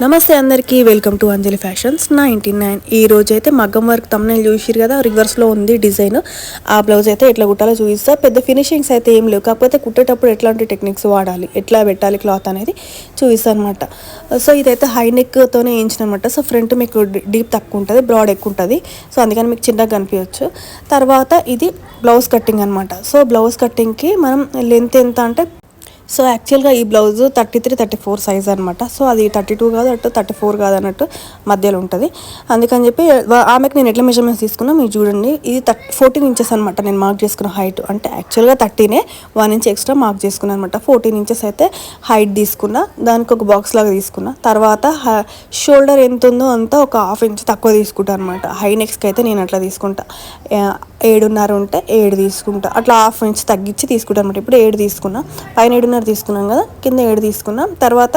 నమస్తే అందరికీ welcome to Anjali fashions ninety nine. ఈ రోజు అయితే మగ్గం వర్క్ తమ్ముని చూసిరు కదా రివర్స్లో ఉంది డిజైన్. ఆ బ్లౌజ్ అయితే ఎట్లా కుట్టాలో చూపిస్తా. పెద్ద ఫినిషింగ్స్ అయితే ఏం లేవు. కాకపోతే కుట్టేటప్పుడు ఎట్లాంటి టెక్నిక్స్ వాడాలి ఎట్లా పెట్టాలి క్లాత్ అనేది చూపిస్తాను అనమాట సో ఇదైతే హై నెక్తోనే వేయించిన అనమాట సో ఫ్రంట్ మీకు డీప్ తక్కువ ఉంటుంది బ్రాడ్ ఎక్కువ ఉంటుంది. సో అందుకని మీకు చిన్నగా కనిపించవచ్చు తర్వాత ఇది బ్లౌజ్ కట్టింగ్ అనమాట సో బ్లౌజ్ కట్టింగ్కి మనం లెంత్ ఎంత అంటే సో యాక్చువల్గా ఈ blouse thirty three thirty four size అనమాట సో అది థర్టీ టూ కాదు అటు థర్టీ ఫోర్ కాదు అన్నట్టు మధ్యలో ఉంటుంది. అందుకని చెప్పి ఆమెకి ఆమెకు నేను ఎట్లా మెజర్మెంట్స్ తీసుకున్నా మీరు చూడండి ఇది థర్టీ ఫోర్టీన్ ఇంచెస్ అనమాట నేను మార్క్ చేసుకున్న హైట్ అంటే యాక్చువల్గా థర్టీనే వన్ ఇంచ్ ఎక్స్ట్రా మార్క్ చేసుకున్నాను అనమాట ఫోర్టీన్ ఇంచెస్ అయితే హైట్ తీసుకున్నా దానికి ఒక బాక్స్ లాగా తీసుకున్నా. తర్వాత షోల్డర్ ఎంత ఉందో అంతా ఒక హాఫ్ ఇంచ్ తక్కువ తీసుకుంటా అనమాట హై నెక్స్కి అయితే నేను అట్లా తీసుకుంటా. ఏడున్నర ఉంటే ఏడు తీసుకుంటా. అట్లా హాఫ్ ఇంచ్ తగ్గించి తీసుకుంటాను అనమాట ఇప్పుడు ఏడు తీసుకున్నా. పైన ఏడున్నర తీసుకున్నాం కదా కింద ఏడు తీసుకున్నాం. తర్వాత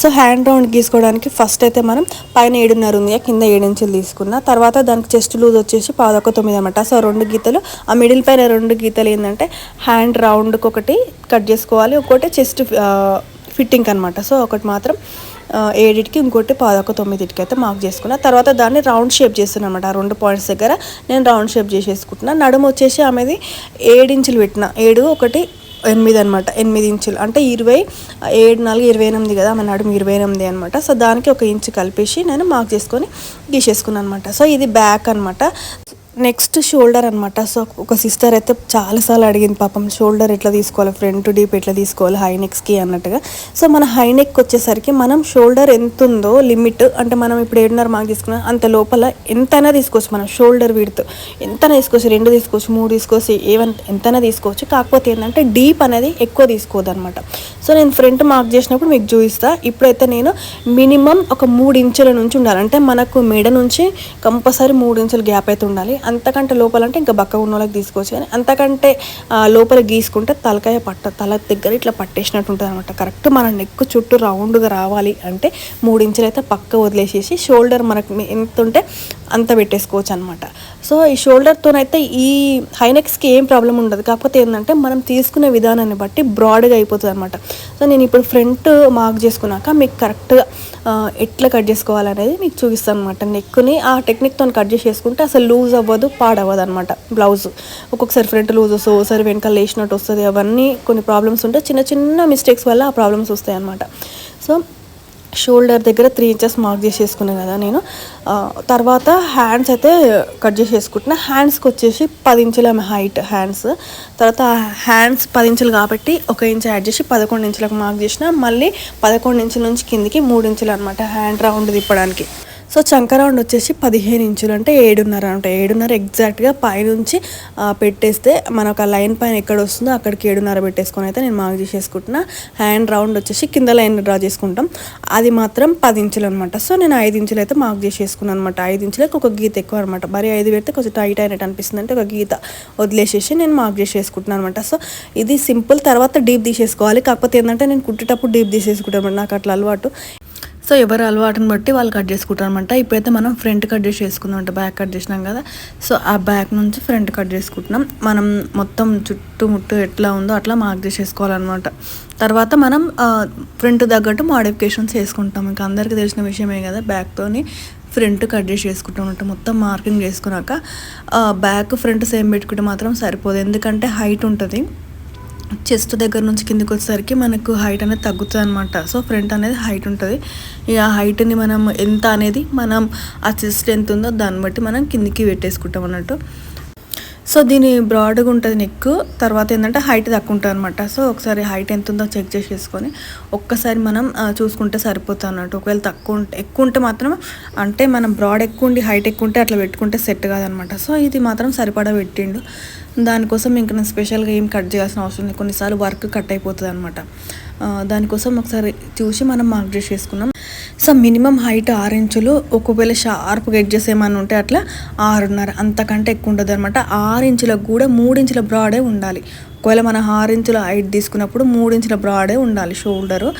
సో హ్యాండ్ రౌండ్ గీసుకోవడానికి ఫస్ట్ అయితే మనం పైన ఏడున్నర ఉంది కదా, కింద ఏడు ఇంచులు తీసుకున్నా. తర్వాత దానికి చెస్ట్ లూజ్ వచ్చేసి పాదొక తొమ్మిది అనమాట సో రెండు గీతలు ఆ మిడిల్ పైన రెండు గీతలు ఏంటంటే హ్యాండ్ రౌండ్కి ఒకటి కట్ చేసుకోవాలి. ఒకటి చెస్ట్ ఫిట్టింగ్ అనమాట సో ఒకటి మాత్రం ఏడిటికి ఇంకోటి పాదొక తొమ్మిదిటికి అయితే మార్క్ చేసుకున్నా. తర్వాత దాన్ని రౌండ్ షేప్ చేస్తున్నాను అనమాట ఆ రెండు పాయింట్స్ దగ్గర నేను రౌండ్ షేప్ చేసేసుకుంటున్నా. నడుము వచ్చేసి ఆమెది ఏడు ఇంచులు పెట్టిన. ఏడు ఒకటి ఎనిమిది అనమాట ఎనిమిది ఇంచులు. అంటే ఇరవై ఏడు నాలుగు ఇరవై ఎనిమిది కదా మన నడుము ఇరవై ఎనిమిది అనమాట సో దానికి ఒక ఇంచు కలిపేసి నేను మార్క్ చేసుకొని గీసేసుకున్నాను అనమాట సో ఇది బ్యాక్ అనమాట నెక్స్ట్ షోల్డర్ అనమాట సో ఒక సిస్టర్ అయితే చాలాసార్లు అడిగింది పాపం షోల్డర్ ఎట్లా తీసుకోవాలి? ఫ్రంట్ డీప్ ఎట్లా తీసుకోవాలి? హై నెక్స్కి అన్నట్టుగా. సో మన హై నెక్ వచ్చేసరికి మనం షోల్డర్ ఎంత ఉందో లిమిట్ అంటే మనం ఇప్పుడు ఏడున్నర మార్క్ తీసుకున్నాం అంత లోపల ఎంతైనా తీసుకోవచ్చు మనం. షోల్డర్ విడుతూ ఎంతైనా తీసుకోవచ్చు రెండు తీసుకోవచ్చు మూడు తీసుకోవచ్చు ఏవన్ ఎంతైనా తీసుకోవచ్చు. కాకపోతే ఏంటంటే డీప్ అనేది ఎక్కువ తీసుకోవద్దు అనమాట సో నేను ఫ్రంట్ మార్క్ చేసినప్పుడు మీకు చూపిస్తా. ఇప్పుడైతే నేను మినిమం ఒక మూడు ఇంచుల నుంచి ఉండాలి. అంటే మనకు మెడ నుంచి కంపల్సరీ మూడు ఇంచుల గ్యాప్ అయితే ఉండాలి. అంతకంటే లోపల అంటే ఇంకా బక్క ఉన్న వాళ్ళకి తీసుకోవచ్చు కానీ అంతకంటే లోపల గీసుకుంటే తలకాయ పట్ట తల దగ్గర ఇట్లా పట్టేసినట్టు ఉంటుంది అనమాట కరెక్ట్ మన నెక్ చుట్టూ రౌండ్గా రావాలి అంటే మూడు ఇంచులు అయితే పక్క వదిలేసేసి షోల్డర్ మనకు ఎంత ఉంటే అంత పెట్టేసుకోవచ్చు అనమాట సో ఈ షోల్డర్తోనైతే ఈ హైనెక్స్కి ఏం ప్రాబ్లం ఉండదు. కాకపోతే ఏంటంటే మనం తీసుకునే విధానాన్ని బట్టి బ్రాడ్గా అయిపోతుంది అనమాట సో నేను ఇప్పుడు ఫ్రంట్ మార్క్ చేసుకున్నాక మీకు కరెక్ట్గా ఎట్లా కట్ చేసుకోవాలనేది మీకు చూపిస్తాను అనమాట నెక్ని ఆ టెక్నిక్తో కట్ చేసేసుకుంటే అసలు లూజ్ అవ్వదు పాడవ్వదు అనమాట బ్లౌజ్ ఒక్కొక్కసారి ఫ్రంట్ లూజ్ వస్తుంది ఒకసారి వెనకాల లేచినట్టు వస్తుంది. అవన్నీ కొన్ని ప్రాబ్లమ్స్ ఉంటాయి. చిన్న చిన్న మిస్టేక్స్ వల్ల ఆ ప్రాబ్లమ్స్ వస్తాయి అనమాట సో షోల్డర్ దగ్గర త్రీ ఇంచెస్ మార్క్ చేసేసుకున్నాను కదా నేను. తర్వాత హ్యాండ్స్ అయితే కట్ చేసేసుకుంటున్నా. హ్యాండ్స్కి వచ్చేసి పది ఇంచుల హైట్ హ్యాండ్స్. తర్వాత హ్యాండ్స్ పది ఇంచులు కాబట్టి ఒక ఇంచ్ యాడ్ చేసి పదకొండు ఇంచులకు మార్క్ చేసిన మళ్ళీ పదకొండు ఇంచుల నుంచి కిందికి మూడు ఇంచులు అనమాట హ్యాండ్ రౌండ్ తిప్పడానికి సో చంక రౌండ్ వచ్చేసి పదిహేను ఇంచులు అంటే ఏడున్నర అనమాట ఏడున్నర ఎగ్జాక్ట్గా పైనుంచి పెట్టేస్తే మనకు ఆ లైన్ పైన ఎక్కడ వస్తుందో అక్కడికి ఏడున్నర పెట్టేసుకొని అయితే నేను మార్క్ చేసేసుకుంటున్నా. హ్యాండ్ రౌండ్ వచ్చేసి కింద లైన్ డ్రా చేసుకుంటాం. అది మాత్రం పది ఇంచులు అనమాట సో నేను ఐదు ఇంచులు అయితే మార్క్ చేసేసుకున్నాను అనమాట ఐదు ఇంచులకు ఒక గీత ఎక్కువ అనమాట మరి ఐదు పెడితే కొంచెం టైట్ అయినట్టు అనిపిస్తుంది అంటే ఒక గీత వదిలేసేసి నేను మార్క్ చేసేసుకుంటున్నాను అనమాట సో ఇది సింపుల్ తర్వాత డీప్ తీసేసుకోవాలి. కాకపోతే ఏంటంటే నేను కుట్టేటప్పుడు డీప్ తీసేసుకుంటాను నాకు అట్లా అలవాటు. సో ఎవరు అలవాటుని బట్టి వాళ్ళు కట్ చేసుకుంటారు అనమాట ఇప్పుడైతే మనం ఫ్రంట్ కట్ చేసి చేసుకుందాం అంటే బ్యాక్ కట్ చేసినాం కదా. సో ఆ బ్యాక్ నుంచి ఫ్రంట్ కట్ చేసుకుంటున్నాం. మనం మొత్తం చుట్టుముట్టు ఎట్లా ఉందో అట్లా మార్క్ చేసేసుకోవాలన్నమాట. తర్వాత మనం ఫ్రంట్ తగ్గట్టు మాడిఫికేషన్స్ చేసుకుంటాం. ఇంకా అందరికీ తెలిసిన విషయమే కదా బ్యాక్తోని ఫ్రంట్ కట్ చేసి చేసుకుంటాం అనమాట మొత్తం మార్కింగ్ చేసుకున్నాక బ్యాక్ ఫ్రంట్ సేమ్ పెట్టుకుంటే మాత్రం సరిపోదు. ఎందుకంటే హైట్ ఉంటుంది. చెస్ట్ దగ్గర నుంచి కిందికి వచ్చేసరికి మనకు హైట్ అనేది తగ్గుతుంది అనమాట సో ఫ్రంట్ అనేది హైట్ ఉంటుంది. ఇక ఆ హైట్ని మనం ఎంత అనేది మనం ఆ చెస్ట్ ఎంత ఉందో దాన్ని బట్టి మనం కిందికి పెట్టేసుకుంటాం అన్నట్టు. సో దీని బ్రాడ్గా ఉంటుంది నెక్ తర్వాత ఏంటంటే హైట్ తక్కువ ఉంటుంది అనమాట సో ఒకసారి హైట్ ఎంత ఉందో చెక్ చేసేసుకొని ఒక్కసారి మనం చూసుకుంటే సరిపోతుంది అన్నట్టు. ఒకవేళ తక్కువ ఉంటే ఎక్కువ ఉంటే మాత్రం అంటే మనం బ్రాడ్ ఎక్కువ ఉండి హైట్ ఎక్కువ ఉంటే అట్లా పెట్టుకుంటే సెట్ కాదనమాట సో ఇది మాత్రం సరిపడా పెట్టిండు. దానికోసం ఇంకా నేను స్పెషల్గా ఏం కట్ చేయాల్సిన అవసరం లేదు. కొన్నిసార్లు వర్క్ కట్ అయిపోతుంది అనమాట దానికోసం ఒకసారి చూసి మనం మార్క్ చేసుకున్నాం సో మినిమం హైట్ ఆరు ఇంచులు ఒకవేళ షార్ప్గా ఎడ్జెస్ ఏమైనా ఉంటే అట్లా ఆరున్నర అంతకంటే ఎక్కువ ఉండదు అనమాట ఆరు ఇంచులకు కూడా మూడు ఇంచుల బ్రాడే ఉండాలి. ఒకవేళ మనం ఆరు ఇంచుల హైట్ తీసుకున్నప్పుడు మూడు ఇంచుల బ్రాడే ఉండాలి షోల్డరు.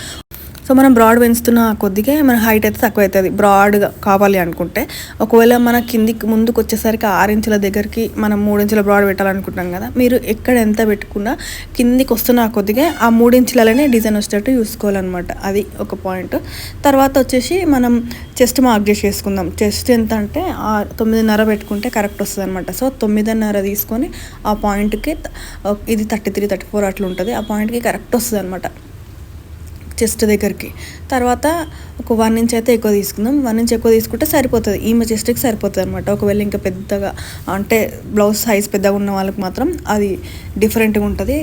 సో మనం బ్రాడ్ పెంచుతున్న కొద్దిగా మన హైట్ అయితే తక్కువ అవుతుంది బ్రాడ్గా కావాలి అనుకుంటే. ఒకవేళ మన కిందికి ముందుకు వచ్చేసరికి ఆరు ఇంచుల దగ్గరికి మనం మూడు ఇంచుల బ్రాడ్ పెట్టాలనుకుంటాం కదా మీరు ఎక్కడ ఎంత పెట్టుకున్నా కిందికి వస్తున్న కొద్దిగా ఆ మూడించులనే డిజైన్ వచ్చేటట్టు చూసుకోవాలన్నమాట. అది ఒక పాయింట్. తర్వాత వచ్చేసి మనం చెస్ట్ మార్క్ చేసి చెస్ట్ ఎంత అంటే ఆ తొమ్మిదిన్నర పెట్టుకుంటే కరెక్ట్ వస్తుంది అనమాట సో తొమ్మిదిన్నర తీసుకొని ఆ పాయింట్కి ఇది థర్టీ త్రీ థర్టీ ఫోర్ అట్లా ఉంటుంది ఆ పాయింట్కి కరెక్ట్ వస్తుంది అనమాట చెస్ట్ దగ్గరికి. తర్వాత ఒక వన్ ఇంచ్ అయితే ఎక్కువ తీసుకుందాం. వన్ ఇంచ్ ఎక్కువ తీసుకుంటే సరిపోతుంది. ఈమె చెస్ట్కి సరిపోతుంది అనమాట ఒకవేళ ఇంకా పెద్దగా అంటే బ్లౌజ్ సైజ్ పెద్దగా ఉన్న వాళ్ళకి మాత్రం అది డిఫరెంట్గా ఉంటుంది.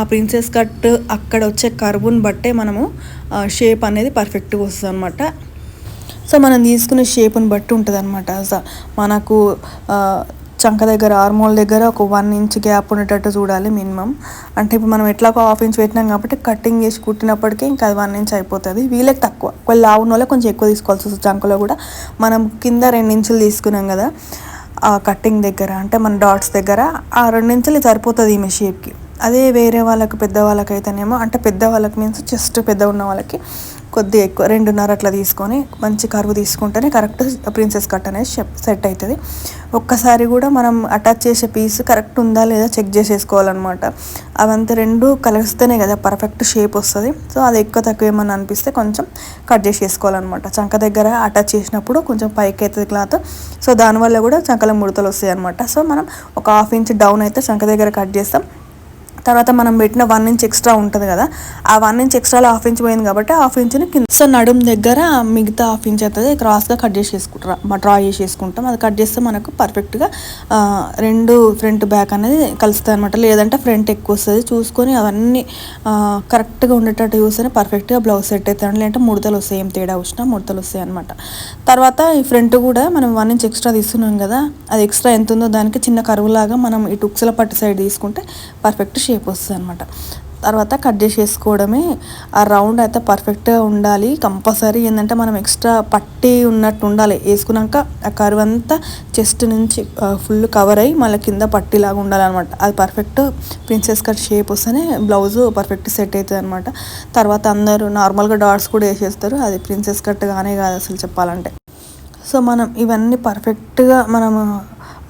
ఆ ప్రిన్సెస్ కట్ అక్కడ వచ్చే కర్వ్ని బట్టే మనము షేప్ అనేది పర్ఫెక్ట్గా వస్తుంది అనమాట సో మనం తీసుకునే షేప్ని బట్టి ఉంటుంది అనమాట మనకు చంక దగ్గర ఆర్మోల్ దగ్గర ఒక వన్ ఇంచ్ గ్యాప్ ఉండేటట్టు చూడాలి మినిమం అంటే ఇప్పుడు మనం ఎట్లా ఒక హాఫ్ ఇంచ్ పెట్టినాం కాబట్టి కటింగ్ చేసి కుట్టినప్పటికీ ఇంకా అది వన్ ఇంచ్ అయిపోతుంది. వీళ్ళకి తక్కువ. వాళ్ళు లావు వాళ్ళే వాళ్ళకి కొంచెం ఎక్కువ తీసుకోవాల్సి వస్తుంది చంకలో కూడా. మనం కింద రెండు ఇంచులు తీసుకున్నాం కదా ఆ కటింగ్ దగ్గర అంటే మన డాట్స్ దగ్గర ఆ రెండు ఇంచులు సరిపోతుంది ఈమె షేప్కి అదే వేరే వాళ్ళకి పెద్ద వాళ్ళకైతేనేమో అంటే పెద్ద వాళ్ళకి మీన్స్ చెస్ట్ పెద్ద ఉన్న వాళ్ళకి కొద్దిగా ఎక్కువ రెండున్నర అట్లా తీసుకొని మంచి కరువు తీసుకుంటేనే కరెక్ట్ ప్రిన్సెస్ కట్ అనేది సెట్ అవుతుంది ఒక్కసారి కూడా మనం అటాచ్ చేసే పీస్ కరెక్ట్ ఉందా లేదా చెక్ చేసేసుకోవాలన్నమాట. అవంతా రెండు కలిస్తేనే కదా పర్ఫెక్ట్ షేప్ వస్తుంది. సో అది ఎక్కువ తక్కువ ఏమన్నా అనిపిస్తే కొంచెం కట్ చేసేసుకోవాలన్నమాట. చంక దగ్గర అటాచ్ చేసినప్పుడు కొంచెం పైకి అవుతుంది క్లాత్ సో దానివల్ల కూడా చంకల ముడతలు వస్తాయి అనమాట సో మనం ఒక హాఫ్ ఇంచ్ డౌన్ అయితే చంక దగ్గర కట్ చేస్తాం. తర్వాత మనం పెట్టిన వన్ ఇంచ్ ఎక్స్ట్రా ఉంటుంది కదా ఆ వన్ ఇంచ్ ఎక్స్ట్రాలో హాఫ్ ఇంచ్ పోయింది కాబట్టి హాఫ్ ఇంచ్ని కింద సో నడుం దగ్గర మిగతా హాఫ్ ఇంచ్ అవుతుంది క్రాస్గా కట్ చేసి డ్రా చేసేసుకుంటాం. అది కట్ చేస్తే మనకు పర్ఫెక్ట్గా రెండు ఫ్రంట్ బ్యాక్ అనేది కలుస్తాయి అనమాట లేదంటే ఫ్రంట్ ఎక్కువ వస్తుంది. చూసుకొని అవన్నీ కరెక్ట్గా ఉండేటట్టు చూస్తేనే పర్ఫెక్ట్గా బ్లౌజ్ సెట్ అవుతుంది లేదంటే ముడతలు వస్తాయి ఏం తేడా వచ్చినా ముడతలు వస్తాయి అనమాట తర్వాత ఈ ఫ్రంట్ కూడా మనం వన్ ఇంచ్ ఎక్స్ట్రా తీసుకున్నాం కదా అది ఎక్స్ట్రా ఎంత ఉందో దానికి చిన్న కరువులాగా మనం ఇటు ఉక్సల పట్టు సైడ్ తీసుకుంటే పర్ఫెక్ట్ షేప్ షేప్ వస్తుంది అనమాట తర్వాత కట్ చేసేసుకోవడమే ఆ రౌండ్ అయితే పర్ఫెక్ట్గా ఉండాలి. కంపల్సరీ ఏంటంటే మనం ఎక్స్ట్రా పట్టి ఉన్నట్టు ఉండాలి. వేసుకున్నాక ఆ కర్వ్ అంతా చెస్ట్ నుంచి ఫుల్ కవర్ అయ్యి మళ్ళీ కింద పట్టిలాగా ఉండాలన్నమాట. అది పర్ఫెక్ట్ ప్రిన్సెస్ కట్ షేప్ వస్తేనే బ్లౌజ్ పర్ఫెక్ట్ సెట్ అవుతుంది అనమాట తర్వాత అందరూ నార్మల్గా డాట్స్ కూడా వేసేస్తారు. అది ప్రిన్సెస్ కట్ కానే కాదు అసలు చెప్పాలంటే. సో మనం ఇవన్నీ పర్ఫెక్ట్గా మనం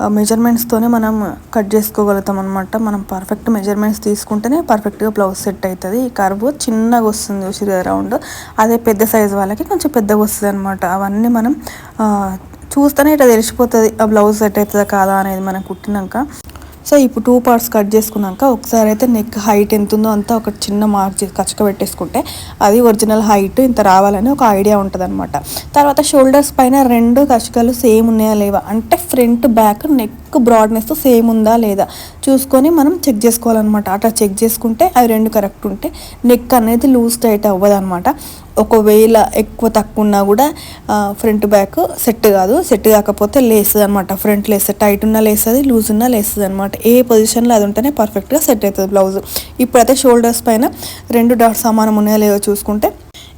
మెజర్మెంట్స్తోనే మనం కట్ చేసుకోగలుగుతాం అనమాట మనం పర్ఫెక్ట్ మెజర్మెంట్స్ తీసుకుంటేనే పర్ఫెక్ట్గా బ్లౌజ్ సెట్ అవుతుంది ఈ కర్వ్ చిన్నగా వస్తుంది చూసి రౌండ్ అదే పెద్ద సైజు వాళ్ళకి కొంచెం పెద్దగా వస్తుంది అనమాట అవన్నీ మనం చూస్తేనే ఇట్లా తెలిసిపోతుంది ఆ బ్లౌజ్ సెట్ అవుతుందా కాదా అనేది మనం కుట్టినాక. సో ఇప్పుడు టూ పార్ట్స్ కట్ చేసుకున్నాక ఒకసారి అయితే నెక్ హైట్ ఎంత ఉందో అంతా ఒక చిన్న మార్క్ చేసి కచ్చక పెట్టేసుకుంటే అది ఒరిజినల్ హైట్ ఇంత రావాలని ఒక ఐడియా ఉంటుంది అనమాట తర్వాత షోల్డర్స్ పైన రెండు కచ్చకలు సేమ్ ఉన్నాయా లేవా? అంటే front back neck broadness same ఉందా లేదా? చూసుకొని మనం చెక్ చేసుకోవాలన్నమాట. అట్లా చెక్ చేసుకుంటే అవి రెండు కరెక్ట్ ఉంటే నెక్ అనేది లూజ్ టైట్ అవ్వదు అనమాట ఒకవేళ ఎక్కువ తక్కువ ఉన్నా కూడా ఫ్రంట్ బ్యాక్ సెట్ కాదు. సెట్ కాకపోతే లేస్తుంది అనమాట ఫ్రంట్ లేస్తుంది టైట్ ఉన్నా లేస్తుంది లూజ్ ఉన్నా లేస్తుంది అనమాట ఏ పొజిషన్లో అది ఉంటేనే పర్ఫెక్ట్గా సెట్ అవుతుంది బ్లౌజ్. ఇప్పుడైతే షోల్డర్స్ పైన రెండు డాట్స్ సమానం ఉన్నాయో లేదో చూసుకుంటే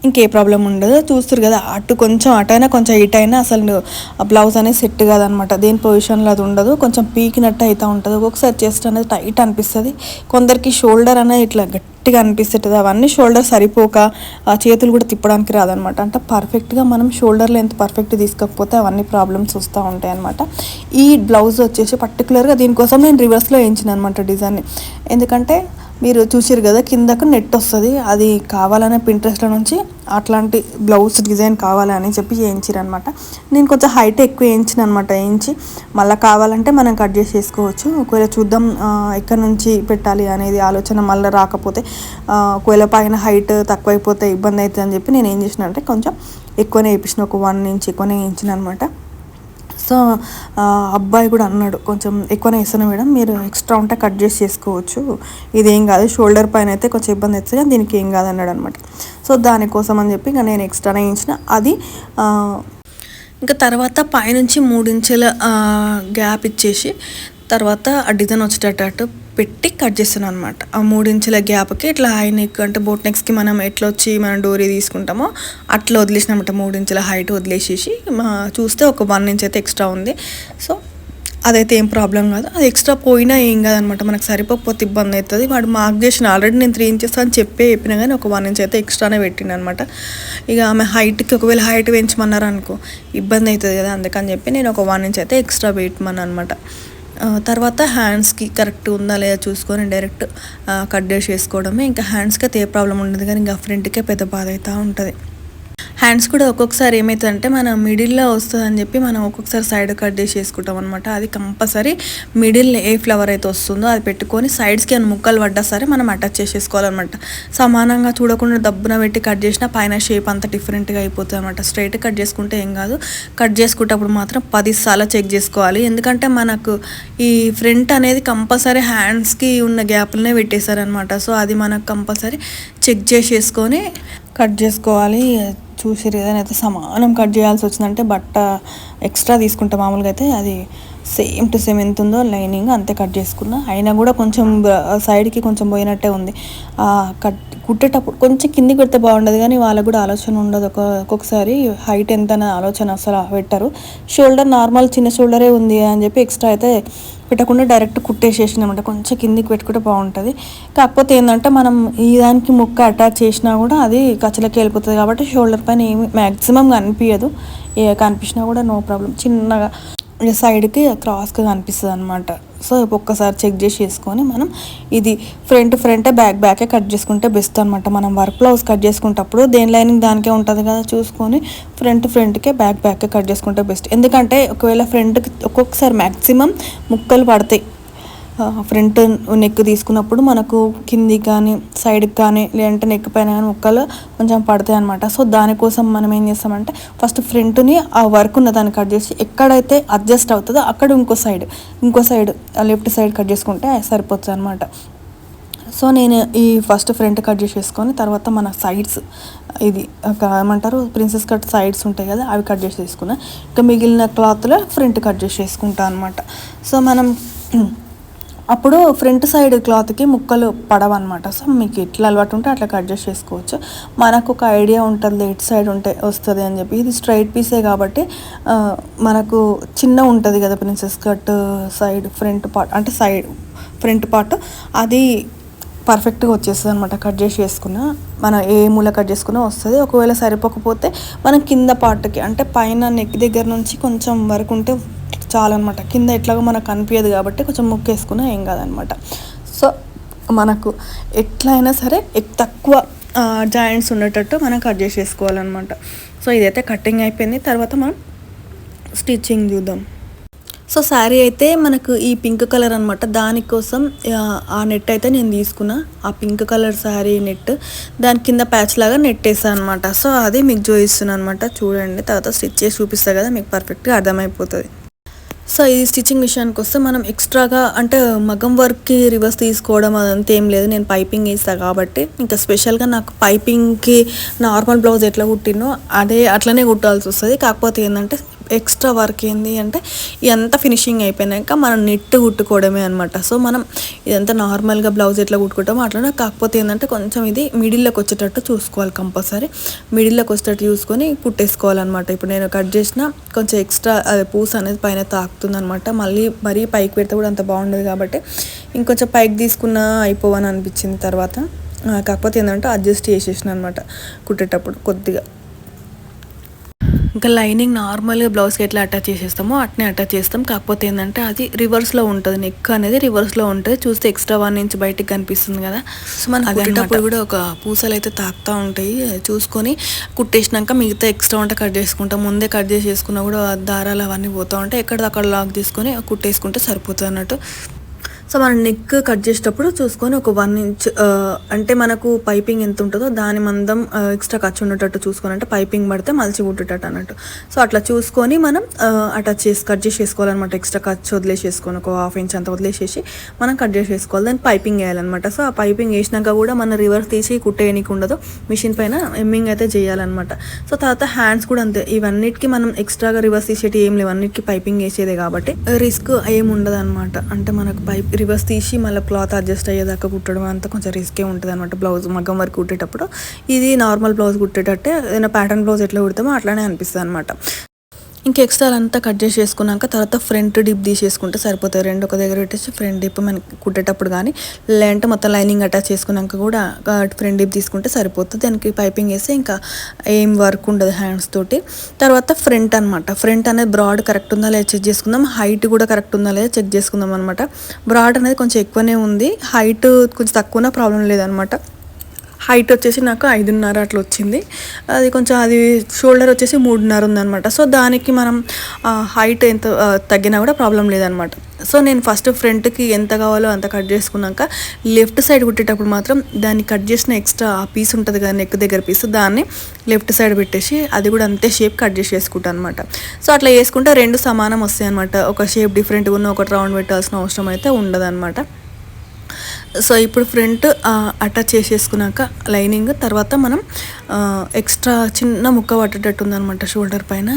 ఇంకే ప్రాబ్లం ఉండదు. చూస్తారు కదా అటు కొంచెం అటైనా కొంచెం ఇటు అయినా అసలు ఆ బ్లౌజ్ అనేది సెట్ కాదనమాట. దేని పొజిషన్లో అది ఉండదు. కొంచెం పీకినట్టు అవుతూ ఉంటుంది. ఒక్కొక్కసారి చెస్ట్ అనేది టైట్ అనిపిస్తుంది. కొందరికి షోల్డర్ అనేది ఇట్లా గట్టిగా అనిపిస్తుంటుంది అవన్నీ షోల్డర్ సరిపోక ఆ చేతులు కూడా తిప్పడానికి రాదనమాట. అంటే పర్ఫెక్ట్గా మనం షోల్డర్ లెంత్ పర్ఫెక్ట్ తీసుకోకపోతే అవన్నీ ప్రాబ్లమ్స్ వస్తూ ఉంటాయి అనమాట ఈ బ్లౌజ్ వచ్చేసి పర్టికులర్గా దీనికోసం నేను రివర్స్లో వేయించిన అనమాట డిజైన్ని ఎందుకంటే మీరు చూసారు కదా కిందకు నెట్ వస్తుంది. అది కావాలనే పింట్రెస్ట్లో నుంచి అట్లాంటి బ్లౌజ్ డిజైన్ కావాలని చెప్పి చేయించారు నేను కొంచెం హైట్ ఎక్కువ వేయించిన అనమాట వేయించి మళ్ళీ కావాలంటే మనం కట్ చేసి వేసుకోవచ్చు. ఒకవేళ చూద్దాం ఎక్కడి నుంచి పెట్టాలి అనేది ఆలోచన మళ్ళీ రాకపోతే ఒకవేళ పైన హైట్ తక్కువైపోతే ఇబ్బంది అవుతుంది అని చెప్పి నేను ఏం చేసిన అంటే కొంచెం ఎక్కువనే వేయించిన ఒక వన్ ఇంచ్ ఎక్కువనే వేయించిన అనమాట సో అబ్బాయి కూడా అన్నాడు కొంచెం ఎక్కువనే వేస్తాను మేడం మీరు ఎక్స్ట్రా ఉంటే కట్ చేసి చేసుకోవచ్చు. ఇదేం కాదు షోల్డర్ పైన అయితే కొంచెం ఇబ్బంది అవుతుంది కానీ దీనికి ఏం కాదు అన్నాడు అనమాట సో దానికోసం అని చెప్పి ఇంకా నేను ఎక్స్ట్రానే ఇచ్చిన. అది ఇంకా తర్వాత పైనుంచి మూడించెల గ్యాప్ ఇచ్చేసి తర్వాత ఆ డిజైన్ వచ్చేటట్టు పెట్టి కట్ చేస్తాను అనమాట ఆ మూడించుల గ్యాప్కి ఇట్లా హై నెక్ అంటే బోట్ నెక్స్కి మనం ఎట్లా వచ్చి మనం డోరీ తీసుకుంటామో అట్లా వదిలేసినమాట మూడించుల హైట్ వదిలేసేసి. మా చూస్తే ఒక వన్ ఇంచ్ అయితే ఎక్స్ట్రా ఉంది. సో అదైతే ఏం ప్రాబ్లం కాదు. అది ఎక్స్ట్రా పోయినా ఏం కాదనమాట మనకు సరిపోకపోతే ఇబ్బంది అవుతుంది వాడు మార్క్ చేసిన ఆల్రెడీ నేను త్రీ ఇంచెస్ అని చెప్పే చెప్పినా కానీ ఒక వన్ ఇంచ్ అయితే ఎక్స్ట్రానే పెట్టిండు అనమాట ఇక ఆమె హైట్కి ఒకవేళ హైట్ పెంచమన్నారు అనుకో ఇబ్బంది అవుతుంది కదా. అందుకని చెప్పి నేను ఒక వన్ ఇంచ్ అయితే ఎక్స్ట్రా పెట్టమని అనమాట తర్వాత హ్యాండ్స్కి కరెక్ట్ ఉందా లేదా చూసుకొని డైరెక్ట్ కట్ చేసి వేసుకోవడమే ఇంకా హ్యాండ్స్కి అయితే ఏ ప్రాబ్లం ఉండదు కానీ ఇంకా ఫ్రంట్కే పెద్ద బాధ అవుతూ ఉంటుంది. హ్యాండ్స్ కూడా ఒక్కొక్కసారి ఏమవుతుందంటే మన మిడిల్లో వస్తుంది అని చెప్పి మనం ఒక్కొక్కసారి సైడ్ కట్ చేసి వేసుకుంటాం అనమాట అది కంపల్సరీ మిడిల్ ఏ ఫ్లవర్ అయితే వస్తుందో అది పెట్టుకొని సైడ్స్కి అని ముక్కలు పడ్డా సరే మనం అటాచ్ చేసేసుకోవాలన్నమాట. సమానంగా చూడకుండా దబ్బున పెట్టి కట్ చేసినా పైన షేప్ అంతా డిఫరెంట్గా అయిపోతుంది అనమాట స్ట్రైట్ కట్ చేసుకుంటే ఏం కాదు. కట్ చేసుకుంటప్పుడు మాత్రం పది సార్లు చెక్ చేసుకోవాలి. ఎందుకంటే మనకు ఈ ఫ్రంట్ అనేది కంపల్సరీ హ్యాండ్స్కి ఉన్న గ్యాప్లనే పెట్టేశారనమాట సో అది మనకు కంపల్సరీ చెక్ చేసేసుకొని కట్ చేసుకోవాలి. చూసి ఏదైనా అయితే సమానం కట్ చేయాల్సి వచ్చిందంటే బట్ట ఎక్స్ట్రా తీసుకుంటే మామూలుగా అయితే అది సేమ్ టు సేమ్ ఎంత ఉందో లైనింగ్ అంతే కట్ చేసుకున్నా. అయినా కూడా కొంచెం సైడ్కి కొంచెం పోయినట్టే ఉంది. కట్ కుట్టేటప్పుడు కొంచెం కిందికి పెడితే బాగుండదు కానీ వాళ్ళకు కూడా ఆలోచన ఉండదు. ఒక ఒక్కొక్కసారి హైట్ ఎంత అనే ఆలోచన అసలు పెట్టరు. షోల్డర్ నార్మల్ చిన్న షోల్డరే ఉంది అని చెప్పి ఎక్స్ట్రా అయితే పెట్టకుండా డైరెక్ట్ కుట్టేసేసినామంటే కొంచెం కిందికి పెట్టుకుంటే బాగుంటుంది. కాకపోతే ఏంటంటే మనం ఈ దానికి ముక్క అటాచ్ చేసినా కూడా అది కచ్చలకి వెళ్ళిపోతుంది కాబట్టి షోల్డర్ పైన ఏమి మ్యాక్సిమం కనిపించదు కనిపించినా కూడా నో ప్రాబ్లం. చిన్నగా సైడ్కి క్రాస్గా కనిపిస్తుంది అనమాట సో ఒక్కసారి చెక్ చేసి చేసుకొని మనం ఇది ఫ్రంట్ ఫ్రంటే బ్యాక్ బ్యాకే కట్ చేసుకుంటే బెస్ట్ అనమాట మనం వర్క్ బ్లౌజ్ కట్ చేసుకుంటప్పుడు దేని లైనింగ్ దానికే ఉంటుంది కదా చూసుకొని ఫ్రంట్ ఫ్రంట్కే బ్యాక్ బ్యాకే కట్ చేసుకుంటే బెస్ట్. ఎందుకంటే ఒకవేళ ఫ్రంట్కి ఒక్కొక్కసారి మ్యాక్సిమం ముక్కలు పడతాయి. ఫ్రంట్ నెక్ తీసుకున్నప్పుడు మనకు కింది కానీ సైడ్కి కానీ లేదంటే నెక్ పైన కానీ ముక్కలు కొంచెం పడతాయి అనమాట సో దానికోసం మనం ఏం చేస్తామంటే ఫస్ట్ ఫ్రంట్ని ఆ వర్క్ ఉన్న దాన్ని కట్ చేసి ఎక్కడైతే అడ్జస్ట్ అవుతుందో అక్కడ ఇంకో సైడ్ ఇంకో సైడ్ లెఫ్ట్ సైడ్ కట్ చేసుకుంటే సరిపోతుంది అనమాట సో నేను ఈ ఫస్ట్ ఫ్రంట్ కట్ చేసేసుకొని తర్వాత మన సైడ్స్ ఇది ఒక ఏమంటారు ప్రిన్సెస్ కట్ సైడ్స్ ఉంటాయి కదా అవి కట్ చేసి తీసుకున్నా ఇంకా మిగిలిన క్లాత్లో ఫ్రంట్ కట్ చేసి అనమాట సో మనం అప్పుడు ఫ్రంట్ సైడ్ క్లాత్కి ముక్కలు పడవన్నమాట. సో మీకు ఎట్లా అలవాటు ఉంటే అట్లా కట్ చేసి చేసుకోవచ్చు. మనకు ఒక ఐడియా ఉంటుంది ఎట్ సైడ్ ఉంటే వస్తుంది అని చెప్పి. ఇది స్ట్రైట్ పీసే కాబట్టి మనకు చిన్న ఉంటుంది కదా princess cut side front part అంటే సైడ్ ఫ్రంట్ పార్ట్. అది పర్ఫెక్ట్గా వచ్చేస్తుంది అనమాట కట్ చేసి వేసుకున్న మనం ఏ మూల కట్ చేసుకున్నా వస్తుంది. ఒకవేళ సరిపోకపోతే మనం కింద పార్ట్కి అంటే పైన నెక్ దగ్గర నుంచి కొంచెం వరకు ఉంటే చాలన్నమాట కింద ఎట్లాగో మనకు కనిపించదు కాబట్టి కొంచెం ముక్కేసుకున్నా ఏం కాదనమాట. సో మనకు ఎట్లయినా సరే తక్కువ జాయింట్స్ ఉండేటట్టు మనం కట్ చేసేసుకోవాలన్నమాట సో ఇదైతే కటింగ్ అయిపోయింది. తర్వాత మనం స్టిచ్చింగ్ చూద్దాం. సో శారీ అయితే మనకు ఈ పింక్ కలర్ అనమాట. దానికోసం ఆ నెట్ అయితే నేను తీసుకున్నా. ఆ పింక్ కలర్ శారీ నెట్. దాని కింద ప్యాచ్ లాగా నెట్ వేసాను అనమాట. సో అది మీకు చూపిస్తున్నాను అనమాట. చూడండి తర్వాత స్టిచ్ చేసి చూపిస్తా కదా మీకు పర్ఫెక్ట్గా అర్థమైపోతుంది. సో ఇది స్టిచ్చింగ్ విషయానికి వస్తే మనం ఎక్స్ట్రాగా అంటే మగం వర్క్కి రివర్స్ తీసుకోవడం అదంతా ఏం లేదు. నేను పైపింగ్ వేస్తాను కాబట్టి. ఇంకా స్పెషల్గా నాకు పైపింగ్కి నార్మల్ బ్లౌజ్ ఎట్లా కుట్టినో అదే అట్లనే కుట్టాల్సి వస్తుంది. కాకపోతే ఏంటంటే ఎక్స్ట్రా వర్క్ ఏంది అంటే ఇదంతా ఫినిషింగ్ అయిపోయినాక మనం నెట్ కుట్టుకోవడమే అనమాట సో మనం ఇదంతా నార్మల్గా బ్లౌజ్ ఎట్లా కుట్టుకుంటామో అట్లనే కాకపోతే ఏంటంటే కొంచెం ఇది మిడిల్లోకి వచ్చేటట్టు చూసుకోవాలి కంపల్సరీ. మిడిల్లోకి వచ్చేటట్టు చూసుకొని కుట్టేసుకోవాలన్నమాట. ఇప్పుడు నేను కట్ చేసిన కొంచెం ఎక్స్ట్రా అదే పూస అనేది పైన తాకుతుంది అనమాట మళ్ళీ మరీ పైకి పెడితే కూడా అంత బాగుండదు కాబట్టి ఇంకొంచెం పైకి తీసుకున్న అయిపోవని అనిపించింది తర్వాత. కాకపోతే ఏంటంటే అడ్జస్ట్ చేసేసిన అనమాట కుట్టేటప్పుడు కొద్దిగా. ఇంకా లైనింగ్ నార్మల్గా బ్లౌజ్కి ఎట్లా అటాచ్ చేసేస్తామో అట్నే అటాచ్ చేస్తాం. కాకపోతే ఏంటంటే అది రివర్స్లో ఉంటుంది. నెక్ అనేది రివర్స్లో ఉంటుంది. చూస్తే ఎక్స్ట్రా వన్ ఇంచ్ బయటికి కనిపిస్తుంది కదా. సో మనం అదేటప్పుడు కూడా ఒక పూసలు అయితే తాకుతూ ఉంటాయి. చూసుకొని కుట్టేసినాక మిగతా ఎక్స్ట్రా ఉంటే కట్ చేసుకుంటాం. ముందే కట్ చేసేసుకున్నా కూడా దారాలు అవన్నీ పోతూ ఉంటాయి. ఎక్కడిదక్కడ లాక్ తీసుకొని కుట్టేసుకుంటే సరిపోతుంది అన్నట్టు సో మనం నెక్ కట్ చేసేటప్పుడు చూసుకొని ఒక వన్ ఇంచ్ అంటే మనకు పైపింగ్ ఎంత ఉంటుందో దాని మందం ఎక్స్ట్రా ఖర్చు ఉండేటట్టు చూసుకొని అంటే పైపింగ్ పడితే మలిచి కుట్టేటట్టు అన్నట్టు. సో అట్లా చూసుకొని మనం అటాచ్ చేసి కట్ చేసి వేసుకోవాలన్నమాట ఎక్స్ట్రా ఖర్చు వదిలేసేసుకొని ఒక హాఫ్ ఇంచ్ అంత వదిలేసేసి మనం కట్ చేసి వేసుకోవాలి దాన్ని పైపింగ్ వేయాలన్నమాట. సో ఆ పైపింగ్ వేసినాక కూడా మన రివర్స్ తీసి కుట్టేయనికి ఉండదు. మిషన్ పైన ఎమ్మింగ్ అయితే చేయాలన్నమాట. సో తర్వాత హ్యాండ్స్ కూడా అంతే. ఇవన్నిటికీ మనం ఎక్స్ట్రాగా రివర్స్ తీసేటి ఏం లేవు. అన్నిటికీ పైపింగ్ వేసేదే కాబట్టి రిస్క్ ఏం ఉండదు అనమాట అంటే మనకు పైప్ రివర్స్ తీసి మళ్ళీ క్లాత్ అడ్జస్ట్ అయ్యేదాకా కుట్టడం అంతా కొంచెం రిస్కే ఉంటుంది అనమాట బ్లౌజ్ మగ్గం వరకు కుట్టేటప్పుడు. ఇది నార్మల్ బ్లౌజ్ కుట్టేటట్టే ఏదైనా ప్యాటర్న్ బ్లౌజ్ ఎట్లా కుడతామో అట్లానే అనిపిస్తుంది అనమాట ఇంకా ఎక్స్ట్రా అంతా కట్ చేసి చేసుకున్నాక తర్వాత ఫ్రంట్ డిప్ తీసేసుకుంటే సరిపోతుంది. రెండు ఒక దగ్గర పెట్టేసి ఫ్రంట్ డిప్ మనకి కుట్టేటప్పుడు కానీ లేదంటే మొత్తం లైనింగ్ అటాచ్ చేసుకున్నాక కూడా ఫ్రంట్ డిప్ తీసుకుంటే సరిపోతుంది. దానికి పైపింగ్ వేస్తే ఇంకా ఏం వర్క్ ఉండదు హ్యాండ్స్ తోటి. తర్వాత ఫ్రంట్ అనమాట ఫ్రంట్ అనేది బ్రాడ్ కరెక్ట్ ఉందా లేదా చెక్ చేసుకుందాం. హైట్ కూడా కరెక్ట్ ఉందా లేదా చెక్ చేసుకుందాం అనమాట బ్రాడ్ అనేది కొంచెం ఎక్కువనే ఉంది. హైట్ కొంచెం తక్కువన ప్రాబ్లం లేదనమాట హైట్ వచ్చేసి నాకు ఐదున్నర అట్లా వచ్చింది. అది కొంచెం అది షోల్డర్ వచ్చేసి మూడున్నర ఉందన్నమాట. సో దానికి మనం హైట్ ఎంత తగ్గినా కూడా ప్రాబ్లం లేదనమాట సో నేను ఫస్ట్ ఫ్రంట్కి ఎంత కావాలో అంత కట్ చేసుకున్నాక లెఫ్ట్ సైడ్ కుట్టేటప్పుడు మాత్రం దాన్ని కట్ చేసిన ఎక్స్ట్రా ఆ పీస్ ఉంటుంది కదా నెక్ దగ్గర పీస్ దాన్ని లెఫ్ట్ సైడ్ పెట్టేసి అది కూడా అంతే షేప్ కట్ చేసి వేసుకుంటాను అనమాట సో అట్లా వేసుకుంటే రెండు సమానం వస్తాయి అనమాట ఒక షేప్ డిఫరెంట్గా ఉన్న ఒకటి రౌండ్ పెట్టాల్సిన అవసరం అయితే ఉండదు సో ఇప్పుడు ఫ్రంట్ అటాచ్ చేసేసుకున్నాక లైనింగ్ తర్వాత మనం ఎక్స్ట్రా చిన్న ముక్క పట్టేటట్టు ఉందనమాట షోల్డర్ పైన.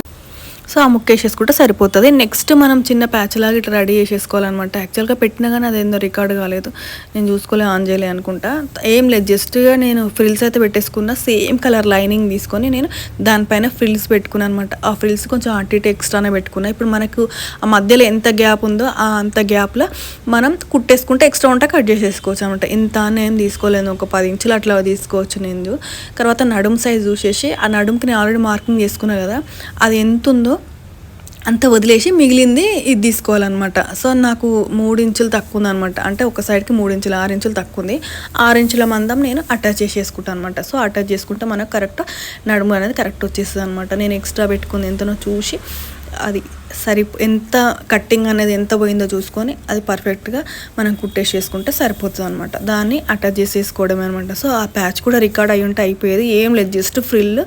సో ఆ ముక్క వేసేసుకుంటే సరిపోతుంది. నెక్స్ట్ మనం చిన్న ప్యాచ్ లాగా ఇట్లా రెడీ చేసేసుకోవాలన్నమాట. యాక్చువల్గా పెట్టినా కానీ అదేందో రికార్డ్ కాలేదు. నేను చూసుకోలే ఆన్ చేయలే అనుకుంటా. ఏం లేదు జస్ట్గా నేను ఫ్రిల్స్ అయితే పెట్టేసుకున్న. సేమ్ కలర్ లైనింగ్ తీసుకొని నేను దానిపైన ఫ్రిల్స్ పెట్టుకున్నాను అనమాట ఆ ఫ్రిల్స్ కొంచెం అటు ఇటు ఎక్స్ట్రానే పెట్టుకున్నా. ఇప్పుడు మనకు ఆ మధ్యలో ఎంత గ్యాప్ ఉందో ఆ అంత గ్యాప్లో మనం కుట్టేసుకుంటే ఎక్స్ట్రా ఉంటే కట్ చేసేసుకోవచ్చు అనమాట ఇంత నేను తీసుకోలేదు ఒక పది ఇంచులు అట్లా తీసుకోవచ్చు నేను తర్వాత నడుము సైజ్ చూసేసి ఆ నడుముకి నేను ఆల్రెడీ మార్కింగ్ చేసుకున్నా కదా అది ఎంత ఉందో అంత వదిలేసి మిగిలింది ఇది తీసుకోవాలన్నమాట. సో నాకు మూడు ఇంచులు తక్కువ ఉందన్నమాట అంటే ఒక సైడ్కి మూడు ఇంచులు ఆరు ఇంచులు తక్కువ ఉంది ఆరు ఇంచుల మందం నేను అటాచ్ చేసేసుకుంటాను అనమాట సో అటాచ్ చేసుకుంటే మనకు కరెక్ట్ నడుము అనేది కరెక్ట్ వచ్చేస్తుంది అనమాట నేను ఎక్స్ట్రా పెట్టుకుంది ఎంతనో చూసి అది సరి ఎంత కట్టింగ్ అనేది ఎంత పోయిందో చూసుకొని అది పర్ఫెక్ట్గా మనం కుట్టేసేసుకుంటే సరిపోతుంది అనమాట దాన్ని అటాచ్ చేసేసుకోవడమే అనమాట సో ఆ ప్యాచ్ కూడా రికార్డ్ అయ్యి ఉంటే అయిపోయేది. ఏం లేదు. జస్ట్ ఫ్రిల్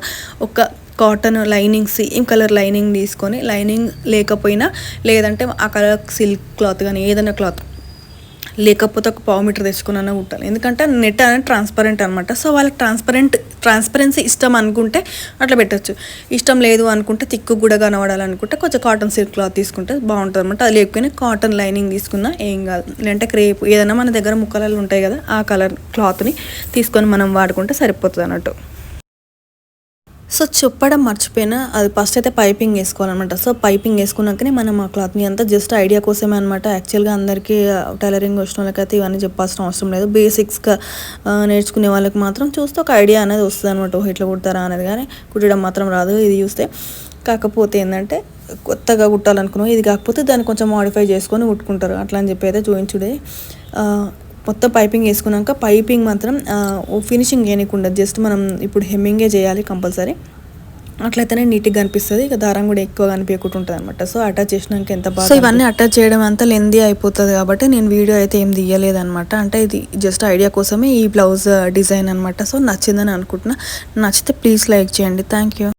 ఒక cotton linings same colour lining తీసుకొని లైనింగ్ లేకపోయినా లేదంటే ఆ కలర్ సిల్క్ క్లాత్ కానీ ఏదైనా క్లాత్ లేకపోతే ఒక పావు మీటర్ తెచ్చుకున్నా కుట్టాలి. ఎందుకంటే నెట్ అనేది ట్రాన్స్పరెంట్ అనమాట సో వాళ్ళకి ట్రాన్స్పరెంట్ ట్రాన్స్పరెన్సీ ఇష్టం అనుకుంటే అట్లా పెట్టచ్చు. ఇష్టం లేదు అనుకుంటే తిక్కు కూడా కనబడాలనుకుంటే కొంచెం కాటన్ సిల్క్ క్లాత్ తీసుకుంటే బాగుంటుంది అనమాట అది లేకపోయినా కాటన్ లైనింగ్ తీసుకున్నా ఏం కాదు. లేదంటే క్రేప్ ఏదైనా మన దగ్గర ముక్కలలో ఉంటాయి కదా ఆ కలర్ క్లాత్ని తీసుకొని మనం వాడుకుంటే సరిపోతుంది అన్నట్టు సో చెప్పడం మర్చిపోయినా అది ఫస్ట్ అయితే పైపింగ్ వేసుకోవాలన్నమాట. సో పైపింగ్ వేసుకున్నాకనే మనం ఆ క్లాత్ని అంతా జస్ట్ ఐడియా కోసమే అనమాట యాక్చువల్గా అందరికీ టైలరింగ్ వచ్చిన వాళ్ళకైతే ఇవన్నీ చెప్పాల్సిన అవసరం లేదు. బేసిక్స్గా నేర్చుకునే వాళ్ళకి మాత్రం చూస్తే ఒక ఐడియా అనేది వస్తుంది అనమాట ఇట్లా కుడతారా అనేది కానీ కుట్టడం మాత్రం రాదు ఇది చూస్తే. కాకపోతే ఏంటంటే కొత్తగా కుట్టాలనుకున్నాం. ఇది కాకపోతే దాన్ని కొంచెం మాడిఫై చేసుకొని కుట్టుకుంటారు. అట్లా అని చెప్పి అయితే చూపించుడే. మొత్తం పైపింగ్ వేసుకున్నాక పైపింగ్ మాత్రం ఫినిషింగ్ చేయకుండా జస్ట్ మనం ఇప్పుడు హెమ్మింగే చేయాలి కంపల్సరీ. అట్లయితేనే నీట్గా కనిపిస్తుంది ఇక దారం కూడా ఎక్కువ కనిపించకుండా ఉంటుంది అనమాట సో అటాచ్ చేసినాక ఎంత బాగా సో ఇవన్నీ అటాచ్ చేయడం అంతా లెంది అయిపోతుంది కాబట్టి నేను వీడియో అయితే ఏం తీయలేదనమాట అంటే ఇది జస్ట్ ఐడియా కోసమే ఈ బ్లౌజ్ డిజైన్ అనమాట సో నచ్చిందని అనుకుంటున్నా. నచ్చితే ప్లీజ్ లైక్ చేయండి. Thank you.